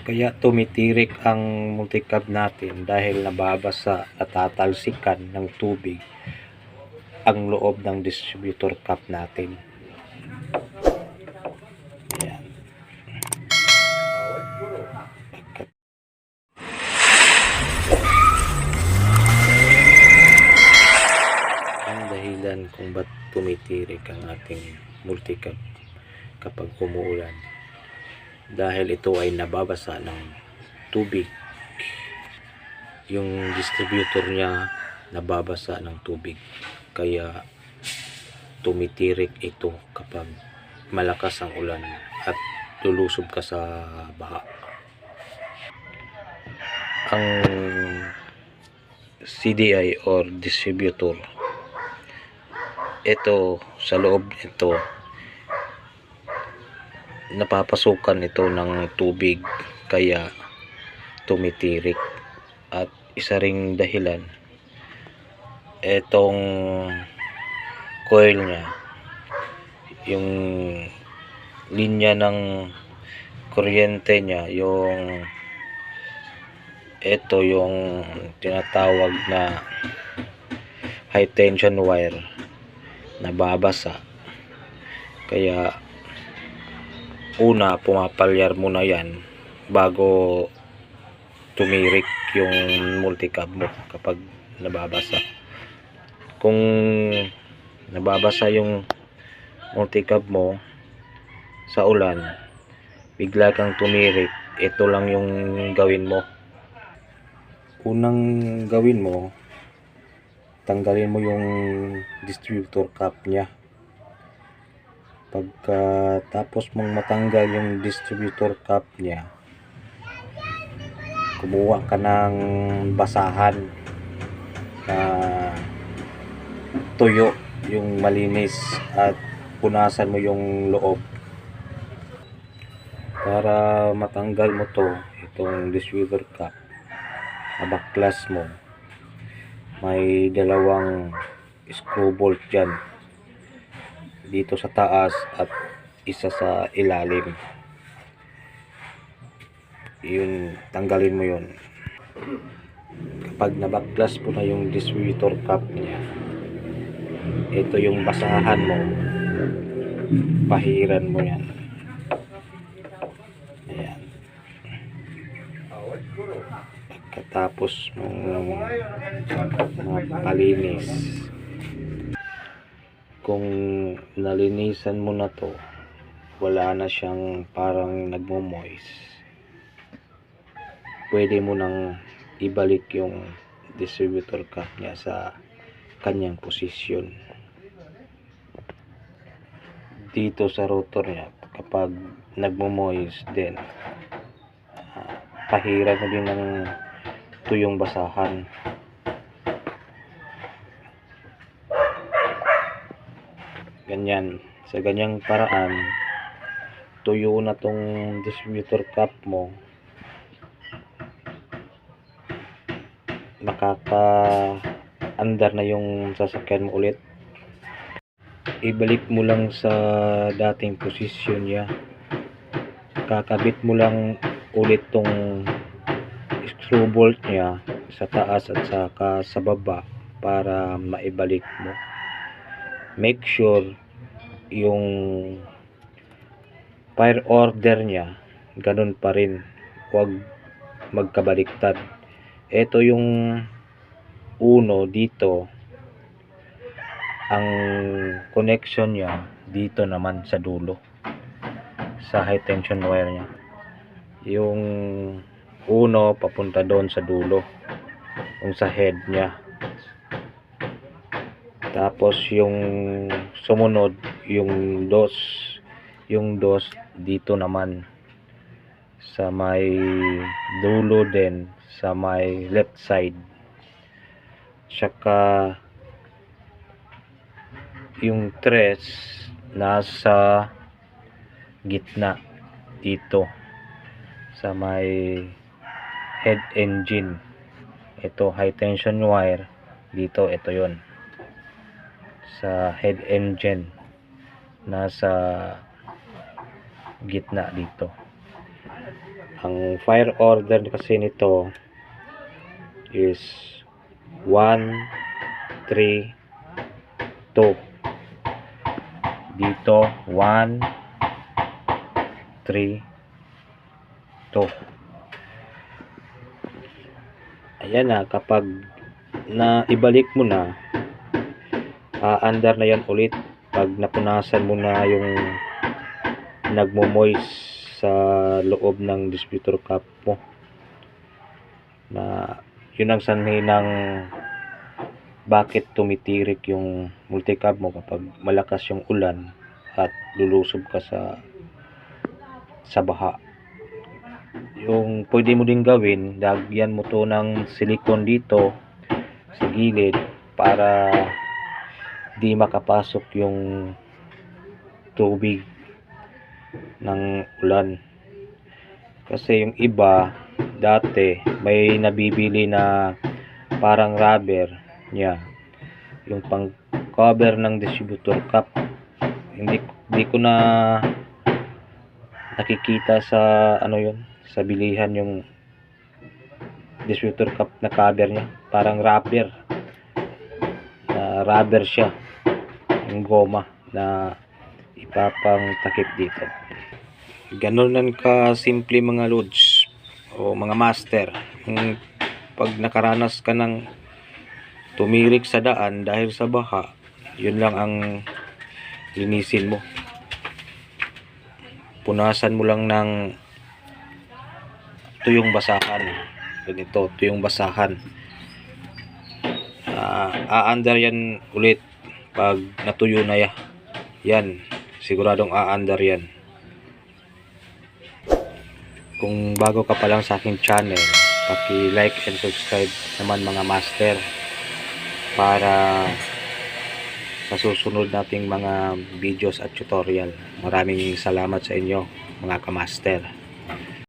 Kaya tumitirik ang multicab natin dahil nababasa, natatalsikan ng tubig ang loob ng distributor cap natin. Ayan. Ang dahilan kung ba't tumitirik ang ating multicab kapag umuulan dahil ito ay nababasa ng tubig. Yung distributor niya nababasa ng tubig. Kaya tumitirik ito kapag malakas ang ulan at lulusob ka sa baha. Ang CDI or distributor ito sa loob ito napapasukan ito ng tubig kaya tumitirik. At isa ring dahilan etong coil niya yung linya ng kuryente niya yung ito yung tinatawag na high tension wire nababasa kaya una pumapalyar muna yan bago tumirik yung multicab mo kapag nababasa. Kung nababasa yung multicab mo sa ulan bigla kang tumirik ito lang yung gawin mo. Unang gawin mo tanggalin mo yung distributor cap niya pagka tapos mong matanggal yung distributor cap niya kumuha ka ng basahan na tuyo yung malinis at punasan mo yung loob. Para matanggal mo to itong distributor cap abaklas mo may dalawang screw bolt dyan dito sa taas at isa sa ilalim. Yun tanggalin mo yun. Kapag nabaklas mo na yung distributor cap niya ito yung basahan mo. Pahiran mo yan. Ayan. Pagkatapos mong mapalinis kung nalinisan mo na to wala na siyang parang nagmo-moist pwede mo nang ibalik yung distributor cap niya sa kanyang posisyon. Dito sa rotor niya kapag nagmo-moist din ah, pahiran mo din ng tuyong basahan ganyan. Sa ganyang paraan tuyo na tong distributor cap mo. Makaka andar na yung sasakyan mo ulit. Ibalik mo lang sa dating posisyon niya. Kakabit mo lang ulit tong screw bolt niya sa taas at saka sa baba para maibalik mo make sure yung fire order niya ganun pa rin. Huwag magkabaliktad. Ito yung uno dito. Ang connection niya dito naman sa dulo. Sa high tension wire niya. Yung uno papunta doon sa dulo. Yung sa head niya tapos yung sumunod yung dos yung dos dito naman. Sa may dulo din sa may left side. Tsaka yung tres nasa gitna dito. Sa may head engine. Ito high tension wire. Dito ito yon sa head engine nasa gitna dito. Ang fire order kasi nito is 1 3 2 dito 1 3 2 ayan na kapag na ibalik mo na aandar na yan ulit. Pag napunasan mo na yung nagmo-moist sa loob ng distributor cup mo na yun ang sanhi ng bakit tumitirik yung multicab mo kapag malakas yung ulan at lulusob ka sa sa baha. Yung pwede mo din gawin lagyan mo to ng silicone dito sa gilid para di makapasok yung tubig ng ulan. Kasi yung iba dati may nabibili na parang rubber niya. Yung pang cover ng distributor cup. Hindi hindi ko na nakikita sa ano yun sa bilihan yung distributor cup na cover niya. Parang rubber na rubber siya yung goma na ipapang takip dito Ganoon ka simple mga loads o mga master. Kung pag nakaranas ka ng tumirik sa daan dahil sa baha, yun lang ang linisin mo. Punasan mo lang ng tuyong basahan. Ganito, tuyong basahan. Ah, aandar yan ulit pag natuyo na ya. Yan, siguradong aandar yan. Kung bago ka pa lang sa aking channel, paki-like and subscribe naman mga master para sa susunod nating mga videos at tutorial. Maraming salamat sa inyo mga kamaster.